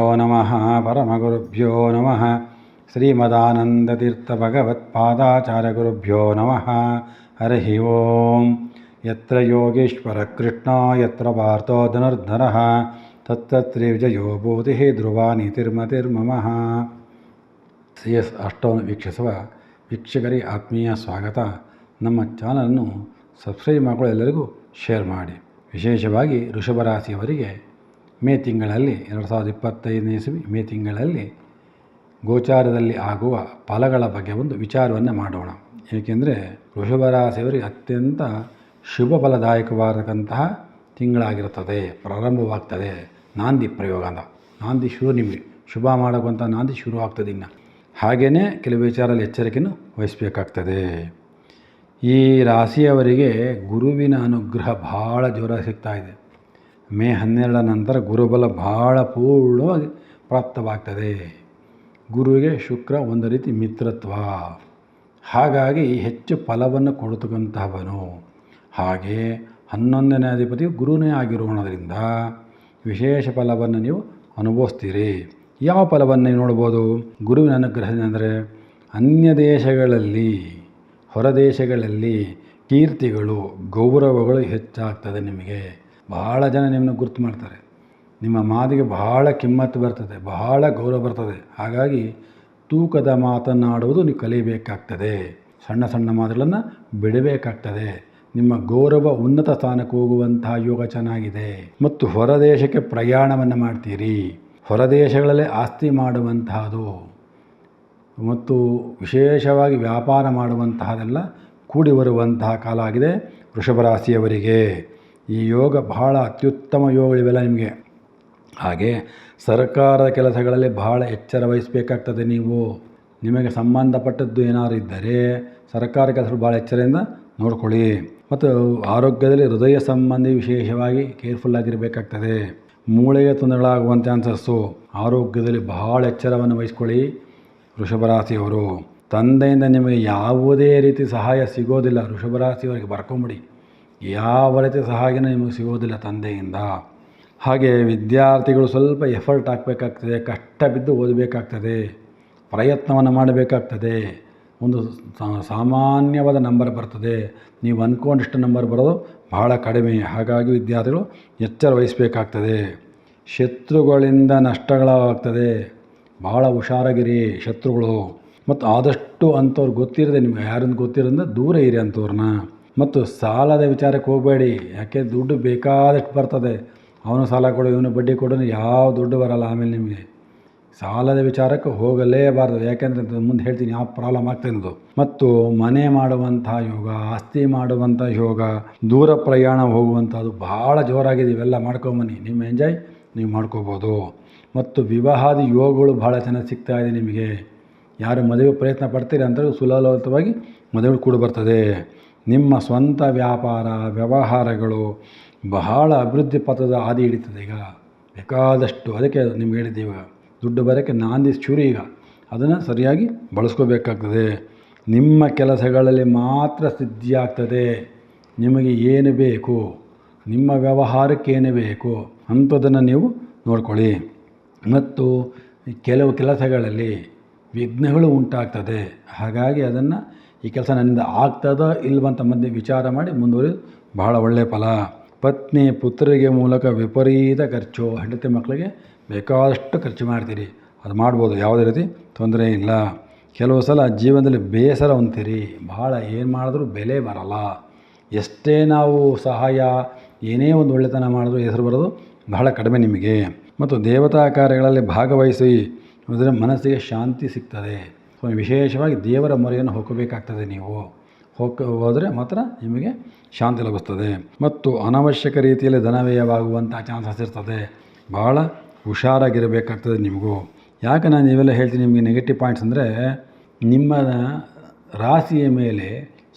ಗುರುಭ್ಯೋ ನಮಃ ಪರಮಗುರುಭ್ಯೋ ನಮಃ ಹರಿ ಓಂ ಯತ್ರ ಯೋಗೀಶ್ವರ ಕೃಷ್ಣ ಯತ್ರ ಪಾರ್ಥೋ ಧನುರ್ಧರಃ ತತ್ತತ್ರಿ ವಿಜಯೋ ಭೂತಿ ಧ್ರುವ ನೀತಿರ್ಮತಿರ್ಮಮಃ ಸಿ ಎಸ್ ಅಷ್ಟವನ್ನು ವೀಕ್ಷಿಸುವ ವೀಕ್ಷಕರಿಗೆ ಆತ್ಮೀಯ ಸ್ವಾಗತ ನಮ್ಮ ಚಾನಲನ್ನು ಸಬ್ಸ್ಕ್ರೈಬ್ ಮಾಡಿಕೊಳ್ಳೋ ಎಲ್ಲರಿಗೂ ಶೇರ್ ಮಾಡಿ. ವಿಶೇಷವಾಗಿ ವೃಷಭ ರಾಶಿಯವರಿಗೆ ಮೇ ತಿಂಗಳಲ್ಲಿ, ಎರಡು ಸಾವಿರದ ಇಪ್ಪತ್ತೈದನೇ ಇಸವಿ ಮೇ ತಿಂಗಳಲ್ಲಿ ಗೋಚಾರದಲ್ಲಿ ಆಗುವ ಫಲಗಳ ಬಗ್ಗೆ ಒಂದು ವಿಚಾರವನ್ನು ಮಾಡೋಣ. ಏಕೆಂದರೆ ವೃಷಭ ರಾಶಿಯವರಿಗೆ ಅತ್ಯಂತ ಶುಭ ಫಲದಾಯಕವಾದಕ್ಕಂತಹ ತಿಂಗಳಾಗಿರುತ್ತದೆ. ಪ್ರಾರಂಭವಾಗ್ತದೆ. ನಾಂದಿ ಪ್ರಯೋಗ ಅಂತ. ನಾಂದಿ ಶುರು ನಿಮಗೆ. ಶುಭ ಮಾಡೋಕ್ಕಂಥ ನಾಂದಿ ಶುರು ಆಗ್ತದೆ ಇನ್ನು. ಹಾಗೆಯೇ ಕೆಲವು ವಿಚಾರದಲ್ಲಿ ಎಚ್ಚರಿಕೆಯನ್ನು ವಹಿಸಬೇಕಾಗ್ತದೆ. ಈ ರಾಶಿಯವರಿಗೆ ಗುರುವಿನ ಅನುಗ್ರಹ ಭಾಳ ಜೋರಾಗಿ ಸಿಗ್ತಾ ಮೇ ಹನ್ನೆರಡರ ನಂತರ ಗುರುಬಲ ಭಾಳ ಪೂರ್ಣವಾಗಿ ಪ್ರಾಪ್ತವಾಗ್ತದೆ. ಗುರುವಿಗೆ ಶುಕ್ರ ಒಂದು ರೀತಿ ಮಿತ್ರತ್ವ. ಹಾಗಾಗಿ ಹೆಚ್ಚು ಫಲವನ್ನು ಕೊಡತಕ್ಕಂತಹವನು ಹಾಗೆ ಹನ್ನೊಂದನೇ ಅಧಿಪತಿ ಗುರುನೇ ಆಗಿರೋಣದ್ರಿಂದ ವಿಶೇಷ ಫಲವನ್ನು ನೀವು ಅನುಭವಿಸ್ತೀರಿ. ಯಾವ ಫಲವನ್ನು ನೀವು ನೋಡ್ಬೋದು? ಗುರುವಿನ ಅನುಗ್ರಹದಿಂದ ಅಂದರೆ ಅನ್ಯ ದೇಶಗಳಲ್ಲಿ ಹೊರದೇಶಗಳಲ್ಲಿ ಕೀರ್ತಿಗಳು, ಗೌರವಗಳು ಹೆಚ್ಚಾಗ್ತದೆ ನಿಮಗೆ. ಬಹಳ ಜನ ನಿಮ್ಮನ್ನು ಗುರ್ತು ಮಾಡ್ತಾರೆ. ನಿಮ್ಮ ಮಾತಿಗೆ ಬಹಳ ಕಿಮ್ಮತ್ತು ಬರ್ತದೆ, ಬಹಳ ಗೌರವ ಬರ್ತದೆ. ಹಾಗಾಗಿ ತೂಕದ ಮಾತನ್ನಾಡುವುದು ನೀವು ಕಲಿಯಬೇಕಾಗ್ತದೆ ಸಣ್ಣ ಸಣ್ಣ ಮಾತುಗಳನ್ನು ಬಿಡಬೇಕಾಗ್ತದೆ. ನಿಮ್ಮ ಗೌರವ ಉನ್ನತ ಸ್ಥಾನಕ್ಕೆ ಹೋಗುವಂತಹ ಯೋಗ ಚೆನ್ನಾಗಿದೆ. ಮತ್ತು ಹೊರದೇಶಕ್ಕೆ ಪ್ರಯಾಣವನ್ನು ಮಾಡ್ತೀರಿ. ಹೊರದೇಶಗಳಲ್ಲೇ ಆಸ್ತಿ ಮಾಡುವಂತಹದು. ಮತ್ತು ವಿಶೇಷವಾಗಿ ವ್ಯಾಪಾರ ಮಾಡುವಂತಹದೆಲ್ಲ ಕೂಡಿ ಬರುವಂತಹ ಕಾಲ ಆಗಿದೆ ವೃಷಭ ರಾಶಿಯವರಿಗೆ ಈ ಯೋಗ ಬಹಳ ಅತ್ಯುತ್ತಮ ಯೋಗಗಳಿವೆಲ್ಲ ನಿಮಗೆ. ಹಾಗೆ ಸರ್ಕಾರದ ಕೆಲಸಗಳಲ್ಲಿ ಬಹಳ ಎಚ್ಚರ ವಹಿಸಬೇಕಾಗ್ತದೆ ನೀವು. ನಿಮಗೆ ಸಂಬಂಧಪಟ್ಟದ್ದು ಏನಾದ್ರು ಇದ್ದರೆ ಸರ್ಕಾರ ಕೆಲಸಗಳು ಭಾಳ ಎಚ್ಚರದಿಂದ ನೋಡ್ಕೊಳ್ಳಿ. ಮತ್ತು ಆರೋಗ್ಯದಲ್ಲಿ ಹೃದಯ ಸಂಬಂಧಿ ವಿಶೇಷವಾಗಿ ಕೇರ್ಫುಲ್ ಆಗಿರಬೇಕಾಗ್ತದೆ. ಮೂಳೆಗೆ ತೊಂದರೆಗಳಾಗುವಂಥ ಚಾನ್ಸಸ್ಸು ಆರೋಗ್ಯದಲ್ಲಿ ಬಹಳ ಎಚ್ಚರವನ್ನು ವಹಿಸ್ಕೊಳ್ಳಿ ವೃಷಭರಾಶಿಯವರು. ತಂದೆಯಿಂದ ನಿಮಗೆ ಯಾವುದೇ ರೀತಿ ಸಹಾಯ ಸಿಗೋದಿಲ್ಲ ವೃಷಭರಾಶಿಯವರಿಗೆ ಬರ್ಕೊಂಬಿಡಿ. ಯಾವ ರೀತಿ ಸಹಾಯನೂ ನಿಮಗೆ ಸಿಗೋದಿಲ್ಲ ತಂದೆಯಿಂದ. ಹಾಗೆ ವಿದ್ಯಾರ್ಥಿಗಳು ಸ್ವಲ್ಪ ಎಫರ್ಟ್ ಹಾಕಬೇಕಾಗ್ತದೆ, ಕಷ್ಟ ಬಿದ್ದು ಓದಬೇಕಾಗ್ತದೆ, ಪ್ರಯತ್ನವನ್ನು ಮಾಡಬೇಕಾಗ್ತದೆ. ಒಂದು ಸಾಮಾನ್ಯವಾದ ನಂಬರ್ ಬರ್ತದೆ. ನೀವು ಅಂದ್ಕೊಂಡಿಷ್ಟು ನಂಬರ್ ಬರೋದು ಬಹಳ ಕಡಿಮೆ. ಹಾಗಾಗಿ ವಿದ್ಯಾರ್ಥಿಗಳು ಎಚ್ಚರ ವಹಿಸಬೇಕಾಗ್ತದೆ. ಶತ್ರುಗಳಿಂದ ನಷ್ಟಗಳಾಗ್ತದೆ. ಭಾಳ ಹುಷಾರಾಗಿರಿ ಶತ್ರುಗಳು. ಮತ್ತು ಆದಷ್ಟು ಅಂಥವ್ರು ಗೊತ್ತಿರದೆ ನಿಮ್ಗೆ ಯಾರನ್ನು ಗೊತ್ತಿರೋದ್ರಿಂದ ದೂರ ಇರಿ ಅಂಥವ್ರನ್ನ. ಮತ್ತು ಸಾಲದ ವಿಚಾರಕ್ಕೆ ಹೋಗಬೇಡಿ, ಯಾಕೆ ದುಡ್ಡು ಬೇಕಾದಷ್ಟು ಬರ್ತದೆ. ಅವನು ಸಾಲ ಕೊಡು, ಇವನು ಬಡ್ಡಿ ಕೊಡು ಯಾವ ದುಡ್ಡು ಬರಲ್ಲ ಆಮೇಲೆ ನಿಮಗೆ. ಸಾಲದ ವಿಚಾರಕ್ಕೆ ಹೋಗಲೇಬಾರ್ದು, ಯಾಕೆಂದರೆ ಮುಂದೆ ಹೇಳ್ತೀನಿ ಯಾವ ಪ್ರಾಬ್ಲಮ್ ಆಗ್ತದೆ ಅನ್ನೋದು ಮತ್ತು ಮನೆ ಮಾಡುವಂಥ ಯೋಗ, ಆಸ್ತಿ ಮಾಡುವಂಥ ಯೋಗ, ದೂರ ಪ್ರಯಾಣ ಹೋಗುವಂಥದ್ದು ಭಾಳ ಜೋರಾಗಿದೆ, ಇವೆಲ್ಲ ಮಾಡ್ಕೊಂಬನ್ನಿ. ನಿಮ್ಮ ಎಂಜಾಯ್ ನೀವು ಮಾಡ್ಕೋಬೋದು. ಮತ್ತು ವಿವಾಹಾದಿ ಯೋಗಗಳು ಭಾಳ ಚೆನ್ನಾಗಿ ಸಿಗ್ತಾ ಇದೆ ನಿಮಗೆ. ಯಾರು ಮದುವೆ ಪ್ರಯತ್ನ ಪಡ್ತೀರಿ ಅಂತ ಸುಲಭವಾಗಿ ಮದುವೆಗಳು ಕೂಡ ಬರ್ತದೆ. ನಿಮ್ಮ ಸ್ವಂತ ವ್ಯಾಪಾರ, ವ್ಯವಹಾರಗಳು ಬಹಳ ಅಭಿವೃದ್ಧಿ ಪಥದ ಹಾದಿ ಹಿಡಿತದೆ ಈಗ. ಬೇಕಾದಷ್ಟು, ಅದಕ್ಕೆ ನಿಮ್ಗೆ ಹೇಳಿದ್ದೆ ಇವಾಗ, ದುಡ್ಡು ಬರೋಕ್ಕೆ ನಾಂದಿ ಚೂರಿ ಈಗ. ಅದನ್ನು ಸರಿಯಾಗಿ ಬಳಸ್ಕೋಬೇಕಾಗ್ತದೆ. ನಿಮ್ಮ ಕೆಲಸಗಳಲ್ಲಿ ಮಾತ್ರ ಸಿದ್ಧಿಯಾಗ್ತದೆ. ನಿಮಗೆ ಏನು ಬೇಕು? ನಿಮ್ಮ ವ್ಯವಹಾರಕ್ಕೆ ಏನು ಬೇಕು? ಅಂಥದನ್ನು ನೀವು ನೋಡ್ಕೊಳ್ಳಿ. ಮತ್ತು ಕೆಲವು ಕೆಲಸಗಳಲ್ಲಿ ವಿಘ್ನಗಳು ಉಂಟಾಗ್ತದೆ. ಹಾಗಾಗಿ ಅದನ್ನು ಈ ಕೆಲಸ ನನ್ನಿಂದ ಆಗ್ತದ ಇಲ್ವಂತ ಮಧ್ಯೆ ವಿಚಾರ ಮಾಡಿ ಮುಂದುವರಿದು ಬಹಳ ಒಳ್ಳೆಯ ಫಲ. ಪತ್ನಿ ಪುತ್ರರಿಗೆ ಮೂಲಕ ವಿಪರೀತ ಖರ್ಚು. ಹೆಂಡತಿ ಮಕ್ಕಳಿಗೆ ಬೇಕಾದಷ್ಟು ಖರ್ಚು ಮಾಡ್ತೀರಿ. ಅದು ಮಾಡ್ಬೋದು. ಯಾವುದೇ ರೀತಿ ತೊಂದರೆ ಇಲ್ಲ. ಕೆಲವು ಸಲ ಜೀವನದಲ್ಲಿ ಬೇಸರ ಹೊಂತೀರಿ ಭಾಳ ಏನು ಮಾಡಿದ್ರೂ ಬೆಲೆ ಬರಲ್ಲ. ಎಷ್ಟೇ ನಾವು ಸಹಾಯ, ಏನೇ ಒಂದು ಒಳ್ಳೆತನ ಮಾಡಿದ್ರೂ ಹೆಸರು ಬರೋದು ಬಹಳ ಕಡಿಮೆ ನಿಮಗೆ. ಮತ್ತು ದೇವತಾ ಕಾರ್ಯಗಳಲ್ಲಿ ಭಾಗವಹಿಸಿ ಅಂದರೆ ಮನಸ್ಸಿಗೆ ಶಾಂತಿ ಸಿಗ್ತದೆ. ವಿಶೇಷವಾಗಿ ದೇವರ ಮೊರೆಯನ್ನು ಹೋಗಬೇಕಾಗ್ತದೆ ನೀವು. ಹೋಗ, ಹೋದರೆ ಮಾತ್ರ ನಿಮಗೆ ಶಾಂತಿ ಲಭಿಸ್ತದೆ. ಮತ್ತು ಅನವಶ್ಯಕ ರೀತಿಯಲ್ಲಿ ಧನವ್ಯಯವಾಗುವಂಥ ಚಾನ್ಸಸ್ ಇರ್ತದೆ. ಭಾಳ ಹುಷಾರಾಗಿರಬೇಕಾಗ್ತದೆ ನಿಮಗೂ. ಯಾಕೆ ನಾನು ನೀವೆಲ್ಲ ಹೇಳ್ತೀನಿ ನಿಮಗೆ ನೆಗೆಟಿವ್ ಪಾಯಿಂಟ್ಸ್ ಅಂದರೆ ನಿಮ್ಮ ರಾಶಿಯ ಮೇಲೆ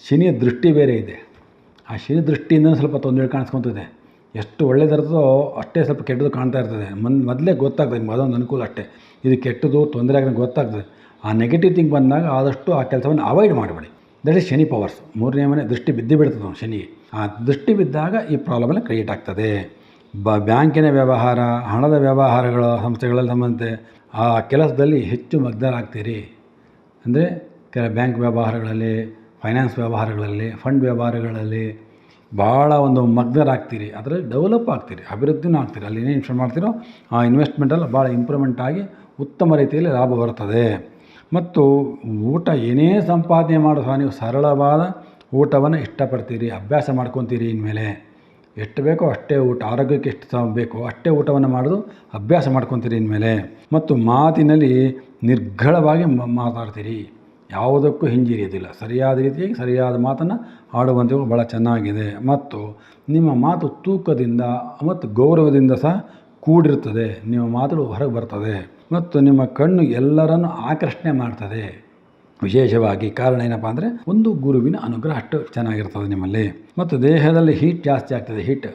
ಶನಿಯ ದೃಷ್ಟಿ ಬೇರೆ ಇದೆ. ಆ ಶನಿ ದೃಷ್ಟಿಯಿಂದ ಸ್ವಲ್ಪ ತೊಂದರೆ ಕಾಣಿಸ್ಕೊತದೆ. ಎಷ್ಟು ಒಳ್ಳೇದಿರ್ತದೋ ಅಷ್ಟೇ ಸ್ವಲ್ಪ ಕೆಟ್ಟದ್ದು ಕಾಣ್ತಾ ಇರ್ತದೆ. ಮನ್, ಮೊದಲೇ ಗೊತ್ತಾಗ್ತದೆ ನಿಮ್ಗೆ, ಅದೊಂದು ಅನುಕೂಲ ಅಷ್ಟೇ. ಇದು ಕೆಟ್ಟದ್ದು, ತೊಂದರೆ ಆಗೋದು ಗೊತ್ತಾಗ್ತದೆ. ಆ ನೆಗೆಟಿವ್ ಥಿಂಗ್ ಬಂದಾಗ ಆದಷ್ಟು ಆ ಕೆಲಸವನ್ನು ಅವಾಯ್ಡ್ ಮಾಡಬೇಡಿ. ದಟ್ ಇಸ್ ಶನಿ ಪವರ್ಸ್ ಮೂರನೇ ಮನೆ ದೃಷ್ಟಿ ಬಿದ್ದು ಬಿಡ್ತದೆ ಶನಿಗೆ. ಆ ದೃಷ್ಟಿ ಬಿದ್ದಾಗ ಈ ಪ್ರಾಬ್ಲಮೆಲ್ಲ ಕ್ರಿಯೇಟ್ ಆಗ್ತದೆ. ಬ ಬ್ಯಾಂಕಿನ ವ್ಯವಹಾರ, ಹಣದ ವ್ಯವಹಾರಗಳ, ಸಂಸ್ಥೆಗಳಲ್ಲಿ ಸಂಬಂಧ ಆ ಕೆಲಸದಲ್ಲಿ ಹೆಚ್ಚು ಮಗ್ನರಾಗ್ತೀರಿ. ಅಂದರೆ ಕೆಲ ಬ್ಯಾಂಕ್ ವ್ಯವಹಾರಗಳಲ್ಲಿ ಫೈನಾನ್ಸ್ ವ್ಯವಹಾರಗಳಲ್ಲಿ ಫಂಡ್ ವ್ಯವಹಾರಗಳಲ್ಲಿ ಭಾಳ ಒಂದು ಮಗ್ನರಾಗ್ತೀರಿ. ಅದರಲ್ಲಿ ಡೆವಲಪ್ ಆಗ್ತೀರಿ, ಅಭಿವೃದ್ಧಿನೂ ಆಗ್ತೀರಿ. ಅಲ್ಲಿ ಏನೇನು ಇನ್ವೆಸ್ಟ್ ಮಾಡ್ತೀರೋ, ಆ ಇನ್ವೆಸ್ಟ್ಮೆಂಟಲ್ಲಿ ಭಾಳ ಇಂಪ್ರೂವ್ಮೆಂಟ್ ಆಗಿ ಉತ್ತಮ ರೀತಿಯಲ್ಲಿ ಲಾಭ ಬರುತ್ತದೆ. ಮತ್ತು ಊಟ ಏನೇ ಸಂಪಾದನೆ ಮಾಡೋ ನೀವು ಸರಳವಾದ ಊಟವನ್ನು ಇಷ್ಟಪಡ್ತೀರಿ, ಅಭ್ಯಾಸ ಮಾಡ್ಕೊತೀರಿ ಇನ್ಮೇಲೆ. ಎಷ್ಟು ಬೇಕೋ ಅಷ್ಟೇ ಊಟ, ಆರೋಗ್ಯಕ್ಕೆ ಎಷ್ಟು ಸಹ ಬೇಕೋ ಅಷ್ಟೇ ಊಟವನ್ನು ಮಾಡೋದು ಅಭ್ಯಾಸ ಮಾಡ್ಕೊತೀರಿ ಇನ್ಮೇಲೆ. ಮತ್ತು ಮಾತಿನಲ್ಲಿ ನಿರ್ಘಳವಾಗಿ ಮಾತಾಡ್ತೀರಿ. ಯಾವುದಕ್ಕೂ ಹಿಂಜರಿಯೋದಿಲ್ಲ ಸರಿಯಾದ ರೀತಿಯಾಗಿ ಸರಿಯಾದ ಮಾತನ್ನು ಆಡುವಂಥವು ಭಾಳ ಚೆನ್ನಾಗಿದೆ. ಮತ್ತು ನಿಮ್ಮ ಮಾತು ತೂಕದಿಂದ ಮತ್ತು ಗೌರವದಿಂದ ಸಹ ಕೂಡಿರುತ್ತದೆ. ನಿಮ್ಮ ಮಾತುಗಳು ಹೊರಗೆ ಬರ್ತದೆ. ಮತ್ತು ನಿಮ್ಮ ಕಣ್ಣು ಎಲ್ಲರನ್ನು ಆಕರ್ಷಣೆ ಮಾಡ್ತದೆ. ವಿಶೇಷವಾಗಿ ಕಾರಣ ಏನಪ್ಪ ಅಂದರೆ ಒಂದು ಗುರುವಿನ ಅನುಗ್ರಹ ಅಷ್ಟು ಚೆನ್ನಾಗಿರ್ತದೆ ನಿಮ್ಮಲ್ಲಿ. ಮತ್ತು ದೇಹದಲ್ಲಿ ಹೀಟ್ ಜಾಸ್ತಿ ಆಗ್ತದೆ ಹೀಟ್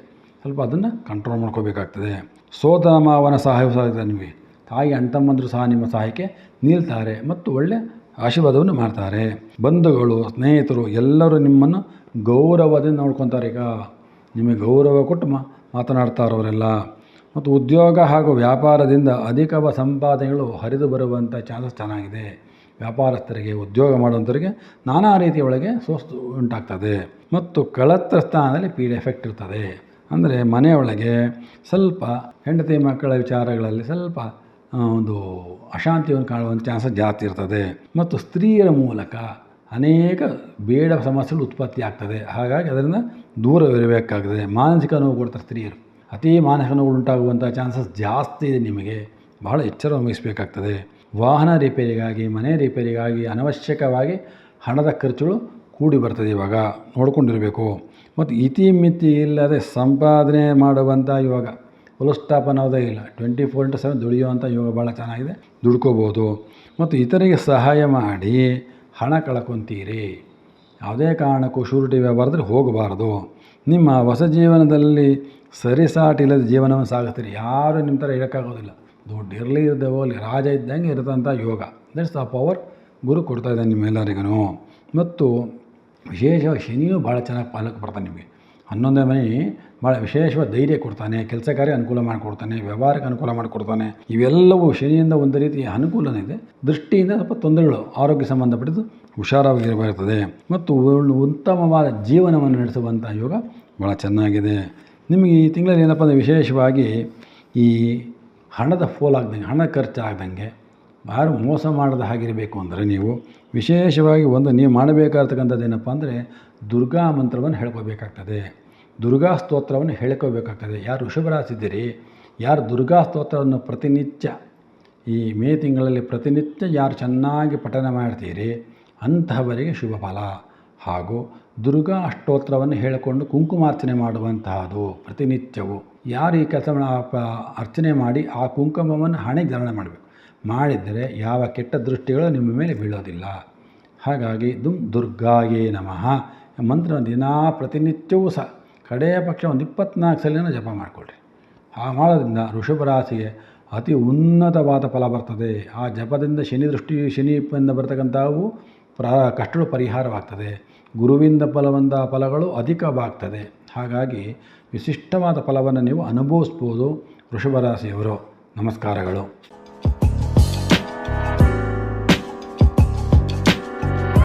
ಸ್ವಲ್ಪ ಅದನ್ನು ಕಂಟ್ರೋಲ್ ಮಾಡ್ಕೋಬೇಕಾಗ್ತದೆ. ಸೋದರ ಮಾವನ ಸಹಾಯ ಸಹ ನಿಮಗೆ. ತಾಯಿ ಅಣ್ತಮ್ಮಂದರು ಸಹ ನಿಮ್ಮ ಸಹಾಯಕ್ಕೆ ನಿಲ್ತಾರೆ ಮತ್ತು ಒಳ್ಳೆಯ ಆಶೀರ್ವಾದವನ್ನು ಮಾಡ್ತಾರೆ. ಬಂಧುಗಳು, ಸ್ನೇಹಿತರು ಎಲ್ಲರೂ ನಿಮ್ಮನ್ನು ಗೌರವದಿಂದ ನೋಡ್ಕೊತಾರೆ. ಈಗ ನಿಮಗೆ ಗೌರವ ಕೊಟ್ಟು ಮಾತನಾಡ್ತಾರವರೆಲ್ಲ ಮತ್ತು ಉದ್ಯೋಗ ಹಾಗೂ ವ್ಯಾಪಾರದಿಂದ ಅಧಿಕ ಸಂಪಾದನೆಗಳು ಹರಿದು ಬರುವಂಥ ಚಾನ್ಸಸ್ ಚೆನ್ನಾಗಿದೆ. ವ್ಯಾಪಾರಸ್ಥರಿಗೆ, ಉದ್ಯೋಗ ಮಾಡುವಂಥವರಿಗೆ ನಾನಾ ರೀತಿಯ ಒಳಗೆ ಸ್ವಸ್ತು ಉಂಟಾಗ್ತದೆ. ಮತ್ತು ಕಳತ್ರ ಸ್ಥಾನದಲ್ಲಿ ಪೀಡೆ ಎಫೆಕ್ಟ್ ಇರ್ತದೆ. ಅಂದರೆ ಮನೆಯೊಳಗೆ ಸ್ವಲ್ಪ ಹೆಂಡತಿ ಮಕ್ಕಳ ವಿಚಾರಗಳಲ್ಲಿ ಸ್ವಲ್ಪ ಒಂದು ಅಶಾಂತಿಯನ್ನು ಕಾಣುವಂಥ ಚಾನ್ಸಸ್ ಜಾಸ್ತಿ ಇರ್ತದೆ. ಮತ್ತು ಸ್ತ್ರೀಯರ ಮೂಲಕ ಅನೇಕ ಬೇಡ ಸಮಸ್ಯೆಗಳು ಉತ್ಪತ್ತಿ ಆಗ್ತದೆ ಹಾಗಾಗಿ ಅದರಿಂದ ದೂರವಿರಬೇಕಾಗ್ತದೆ. ಮಾನಸಿಕ ನೋವು ಕೊಡ್ತಾರೆ ಸ್ತ್ರೀಯರು. ಅತಿ ಮಾನಸಿಕ ಉಂಟಾಗುವಂಥ ಚಾನ್ಸಸ್ ಜಾಸ್ತಿ ಇದೆ ನಿಮಗೆ. ಬಹಳ ಎಚ್ಚರ ವಹಿಸಬೇಕಾಗ್ತದೆ. ವಾಹನ ರಿಪೇರಿಗಾಗಿ, ಮನೆ ರಿಪೇರಿಗಾಗಿ ಅನವಶ್ಯಕವಾಗಿ ಹಣದ ಖರ್ಚುಗಳು ಕೂಡಿ ಬರ್ತದೆ ಇವಾಗ. ನೋಡಿಕೊಂಡಿರಬೇಕು. ಮತ್ತು ಇತಿಮಿತಿ ಇಲ್ಲದೆ ಸಂಪಾದನೆ ಮಾಡುವಂಥ ಇವಾಗ ಫುಲ್ ಸ್ಟಾಪ್ ಅನ್ನೋದೇ ಇಲ್ಲ. ಟ್ವೆಂಟಿ ಫೋರ್ ಇಂಟು ಸೆವೆನ್ ದುಡಿಯುವಂಥ ಯೋಗ ಭಾಳ ಚೆನ್ನಾಗಿದೆ. ದುಡ್ಕೋಬೋದು. ಮತ್ತು ಇತರಿಗೆ ಸಹಾಯ ಮಾಡಿ ಹಣ ಕಳ್ಕೊತೀರಿ. ಯಾವುದೇ ಕಾರಣಕ್ಕೂ ಶೂರಿಟಿ ವ್ಯವಹಾರದಲ್ಲಿ ಹೋಗಬಾರ್ದು. ನಿಮ್ಮ ಹೊಸ ಜೀವನದಲ್ಲಿ ಸರಿಸಾಟಿ ಇಲ್ಲದ ಜೀವನವನ್ನು ಸಾಗಿಸ್ತೀರಿ. ಯಾರೂ ನಿಮ್ಮ ಥರ ಇರೋಕ್ಕಾಗೋದಿಲ್ಲ ದುಡ್ಡು ಇರಲಿ ಇರದೆ ಹೋಗಲಿ ರಾಜ ಇದ್ದಂಗೆ ಇರತಂಥ ಯೋಗ. ದಟ್ಸ್ ಆ ಪವರ್ ಗುರು ಕೊಡ್ತಾ ಇದ್ದಾನೆ ನಿಮ್ಮೆಲ್ಲರಿಗೂ ಮತ್ತು ವಿಶೇಷವಾಗಿ ಶನಿಯೂ ಭಾಳ ಚೆನ್ನಾಗಿ ಪಾಲಕ್ಕೆ ಬರ್ತಾನೆ ನಿಮಗೆ. ಹನ್ನೊಂದನೇ ಮನೆ ಭಾಳ ವಿಶೇಷವಾದ ಧೈರ್ಯ ಕೊಡ್ತಾನೆ, ಕೆಲಸ ಕಾರ್ಯ ಅನುಕೂಲ ಮಾಡಿಕೊಡ್ತಾನೆ, ವ್ಯವಹಾರಕ್ಕೆ ಅನುಕೂಲ ಮಾಡಿಕೊಡ್ತಾನೆ. ಇವೆಲ್ಲವೂ ಶನಿಯಿಂದ ಒಂದು ರೀತಿಯ ಅನುಕೂಲನೇ ಇದೆ. ದೃಷ್ಟಿಯಿಂದ ಸ್ವಲ್ಪ ತೊಂದರೆಗಳು ಆರೋಗ್ಯ ಸಂಬಂಧಪಟ್ಟಿದ್ದು ಹುಷಾರಾಗಿರಬೇಕಾಗ್ತದೆ ಮತ್ತು ಉತ್ತಮವಾದ ಜೀವನವನ್ನು ನಡೆಸುವಂಥ ಯೋಗ ಭಾಳ ಚೆನ್ನಾಗಿದೆ. ನಿಮಗೆ ಈ ತಿಂಗಳಲ್ಲಿ ಏನಪ್ಪ ಅಂದರೆ ವಿಶೇಷವಾಗಿ ಈ ಹಣದ ಫೋಲಾಗ್ದಂಗೆ ಹಣ ಖರ್ಚಾಗ್ದಂಗೆ ಯಾರು ಮೋಸ ಮಾಡದ ಹಾಗಿರಬೇಕು ಅಂದರೆ ನೀವು ವಿಶೇಷವಾಗಿ ಒಂದು ನೀವು ಮಾಡಬೇಕಾಗಿರ್ತಕ್ಕಂಥದ್ದು ಏನಪ್ಪ ಅಂದರೆ ದುರ್ಗಾ ಮಂತ್ರವನ್ನು ಹೇಳ್ಕೋಬೇಕಾಗ್ತದೆ. ದುರ್ಗಾ ಸ್ತೋತ್ರವನ್ನು ಹೇಳ್ಕೋಬೇಕಾಗ್ತದೆ. ಯಾರು ವೃಷಭರಾಸಿದ್ದೀರಿ ಯಾರು ದುರ್ಗಾ ಸ್ತೋತ್ರವನ್ನು ಪ್ರತಿನಿತ್ಯ, ಈ ಮೇ ತಿಂಗಳಲ್ಲಿ ಪ್ರತಿನಿತ್ಯ ಯಾರು ಚೆನ್ನಾಗಿ ಪಠನ ಮಾಡ್ತೀರಿ ಅಂತಹವರಿಗೆ ಶುಭ ಫಲ. ಹಾಗೂ ದುರ್ಗಾ ಅಷ್ಟೋತ್ರವನ್ನು ಹೇಳಿಕೊಂಡು ಕುಂಕುಮಾರ್ಚನೆ ಮಾಡುವಂತಹದು ಪ್ರತಿನಿತ್ಯವು. ಯಾರು ಈ ಕೆಲಸವನ್ನು ಅರ್ಚನೆ ಮಾಡಿ ಆ ಕುಂಕುಮವನ್ನು ಹಣೆಗೆ ಧಾರಣೆ ಮಾಡಬೇಕು. ಮಾಡಿದರೆ ಯಾವ ಕೆಟ್ಟ ದೃಷ್ಟಿಗಳು ನಿಮ್ಮ ಮೇಲೆ ಬೀಳೋದಿಲ್ಲ. ಹಾಗಾಗಿ ದುಮ್ ದುರ್ಗಾಯೇ ನಮಃ ಮಂತ್ರ ದಿನಾ ಪ್ರತಿನಿತ್ಯವೂ ಸಹ ಕಡೆಯ ಪಕ್ಷ ಒಂದು ಇಪ್ಪತ್ನಾಲ್ಕು ಸಲನ ಜಪ ಮಾಡಿಕೊಳ್ಳಿ ಆ ಮಾಡೋದ್ರಿಂದ ಋಷಭ ರಾಶಿಗೆ ಅತಿ ಉನ್ನತವಾದ ಫಲ ಬರ್ತದೆ. ಆ ಜಪದಿಂದ ಶನಿ ದೃಷ್ಟಿ ಶನಿಯಿಂದ ಬರ್ತಕ್ಕಂಥವು ಪ್ರ ಕಷ್ಟಗಳು ಪರಿಹಾರವಾಗ್ತದೆ. ಗುರುವಿಂದ ಫಲವಂದ ಫಲಗಳು ಅಧಿಕವಾಗ್ತದೆ. ಹಾಗಾಗಿ ವಿಶಿಷ್ಟವಾದ ಫಲವನ್ನು ನೀವು ಅನುಭವಿಸ್ಬೋದು ವೃಷಭ ರಾಶಿಯವರು. ನಮಸ್ಕಾರಗಳು.